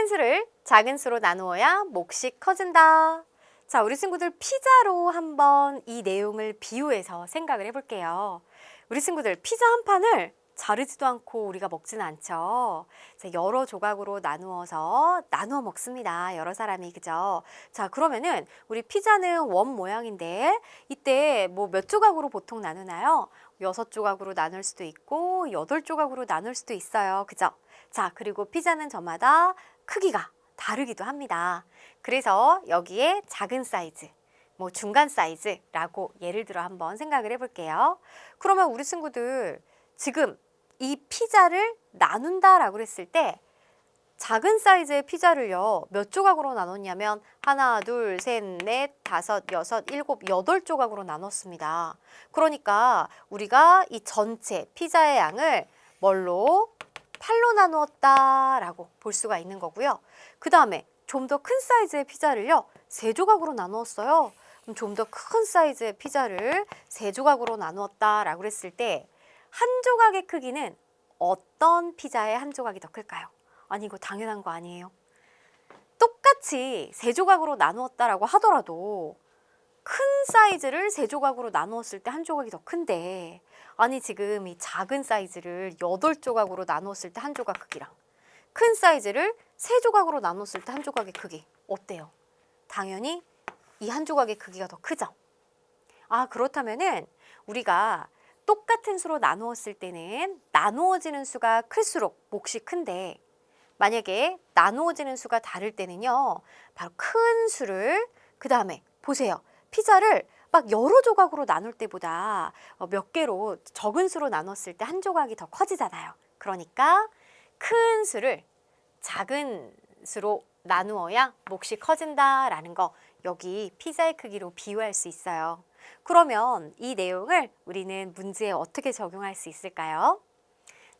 큰 수를 작은 수로 나누어야 몫이 커진다. 자, 우리 친구들 피자로 한번 이 내용을 비유해서 생각을 해볼게요. 우리 친구들 피자 한 판을 자르지도 않고 우리가 먹지는 않죠. 자, 여러 조각으로 나누어서 나누어 먹습니다. 여러 사람이 그죠? 자, 그러면은 우리 피자는 원 모양인데 이때 뭐 몇 조각으로 보통 나누나요? 여섯 조각으로 나눌 수도 있고 여덟 조각으로 나눌 수도 있어요. 그죠? 자, 그리고 피자는 저마다 크기가 다르기도 합니다. 그래서 여기에 작은 사이즈, 뭐 중간 사이즈라고 예를 들어 한번 생각을 해볼게요. 그러면 우리 친구들 지금 이 피자를 나눈다라고 했을 때 작은 사이즈의 피자를요 몇 조각으로 나눴냐면 하나 둘 셋 넷 다섯 여섯 일곱 여덟 조각으로 나눴습니다. 그러니까 우리가 이 전체 피자의 양을 뭘로 팔로 나누었다라고 볼 수가 있는 거고요. 그 다음에 좀 더 큰 사이즈의 피자를요 세 조각으로 나누었어요. 그럼 좀 더 큰 사이즈의 피자를 세 조각으로 나누었다라고 했을 때 한 조각의 크기는 어떤 피자의 한 조각이 더 클까요? 아니 이거 당연한 거 아니에요. 똑같이 세 조각으로 나누었다라고 하더라도 큰 사이즈를 세 조각으로 나누었을 때 한 조각이 더 큰데 아니 지금 이 작은 사이즈를 여덟 조각으로 나누었을 때 한 조각 크기랑 큰 사이즈를 세 조각으로 나눴을 때 한 조각의 크기 어때요? 당연히 이 한 조각의 크기가 더 크죠. 아 그렇다면은 우리가 똑같은 수로 나누었을 때는 나누어지는 수가 클수록 몫이 큰데 만약에 나누어지는 수가 다를 때는요 바로 큰 수를 그 다음에 보세요 피자를 막 여러 조각으로 나눌 때보다 어, 몇 개로 적은 수로 나눴을 때 한 조각이 더 커지잖아요. 그러니까 큰 수를 작은 수로 나누어야 몫이 커진다라는 거 여기 피자의 크기로 비유할 수 있어요. 그러면 이 내용을 우리는 문제에 어떻게 적용할 수 있을까요?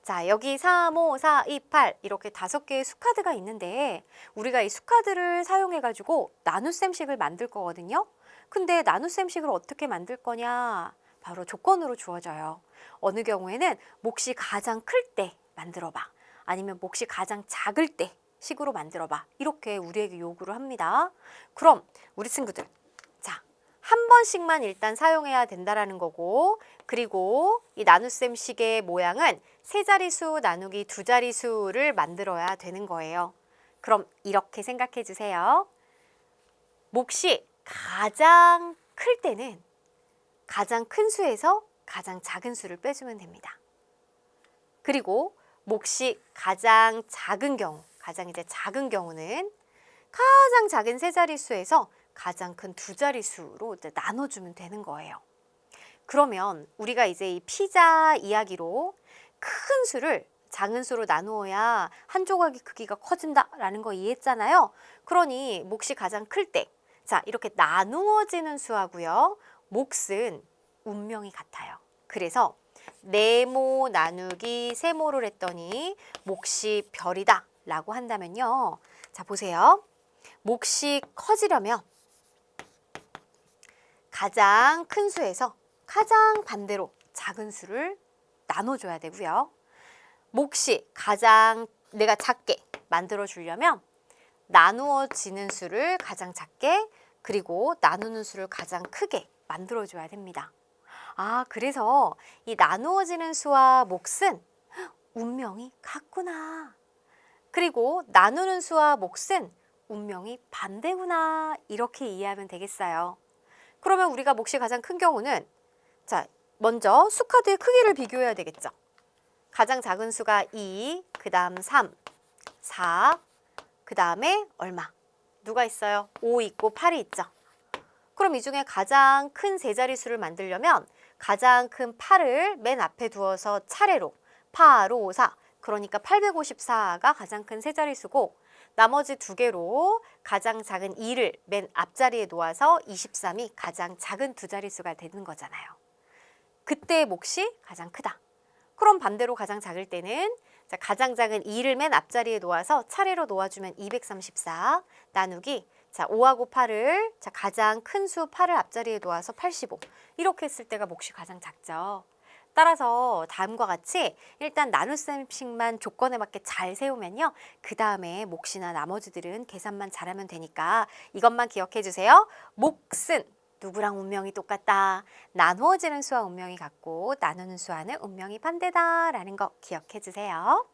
자, 여기 3, 5, 4, 2, 8 이렇게 다섯 개의 수카드가 있는데 우리가 이 수카드를 사용해 가지고 나눗셈식을 만들 거거든요. 근데 나눗셈식을 어떻게 만들 거냐? 바로 조건으로 주어져요. 어느 경우에는 몫이 가장 클 때 만들어 봐. 아니면 몫이 가장 작을 때 식으로 만들어 봐. 이렇게 우리에게 요구를 합니다. 그럼 우리 친구들 자, 한 번씩만 일단 사용해야 된다라는 거고 그리고 이 나눗셈식의 모양은 세 자리수 나누기 두 자리수를 만들어야 되는 거예요. 그럼 이렇게 생각해 주세요. 몫이 가장 클 때는 가장 큰 수에서 가장 작은 수를 빼주면 됩니다. 그리고 몫이 가장 작은 경우, 가장 이제 작은 경우는 가장 작은 세 자릿수에서 가장 큰 두 자릿수로 나눠주면 되는 거예요. 그러면 우리가 이제 이 피자 이야기로 큰 수를 작은 수로 나누어야 한 조각의 크기가 커진다라는 거 이해했잖아요. 그러니 몫이 가장 클 때, 자 이렇게 나누어지는 수하고요, 몫은 운명이 같아요. 그래서 네모 나누기 세모를 했더니 몫이 별이다 라고 한다면요. 자 보세요. 몫이 커지려면 가장 큰 수에서 가장 반대로 작은 수를 나눠줘야 되고요. 몫이 가장 내가 작게 만들어 주려면 나누어지는 수를 가장 작게 그리고 나누는 수를 가장 크게 만들어 줘야 됩니다. 아, 그래서 이 나누어지는 수와 몫은 운명이 같구나. 그리고 나누는 수와 몫은 운명이 반대구나. 이렇게 이해하면 되겠어요. 그러면 우리가 몫이 가장 큰 경우는 자, 먼저 수카드의 크기를 비교해야 되겠죠. 가장 작은 수가 2, 그 다음 3, 4, 그 다음에 얼마? 누가 있어요? 5 있고 8이 있죠. 그럼 이 중에 가장 큰 세 자릿수를 만들려면 가장 큰 8을 맨 앞에 두어서 차례로 8, 5, 4 그러니까 854가 가장 큰 세 자릿수고 나머지 두 개로 가장 작은 2를 맨 앞자리에 놓아서 23이 가장 작은 두 자릿수가 되는 거잖아요. 그때의 몫이 가장 크다. 그럼 반대로 가장 작을 때는 자, 가장 작은 2를 맨 앞자리에 놓아서 차례로 놓아주면 234 나누기 자 5하고 8을 자 가장 큰 수 8을 앞자리에 놓아서 85 이렇게 했을 때가 몫이 가장 작죠. 따라서 다음과 같이 일단 나눗셈씩만 조건에 맞게 잘 세우면요. 그 다음에 몫이나 나머지들은 계산만 잘하면 되니까 이것만 기억해 주세요. 몫은 누구랑 운명이 똑같다. 나누어지는 수와 운명이 같고 나누는 수와는 운명이 반대다라는 거 기억해 주세요.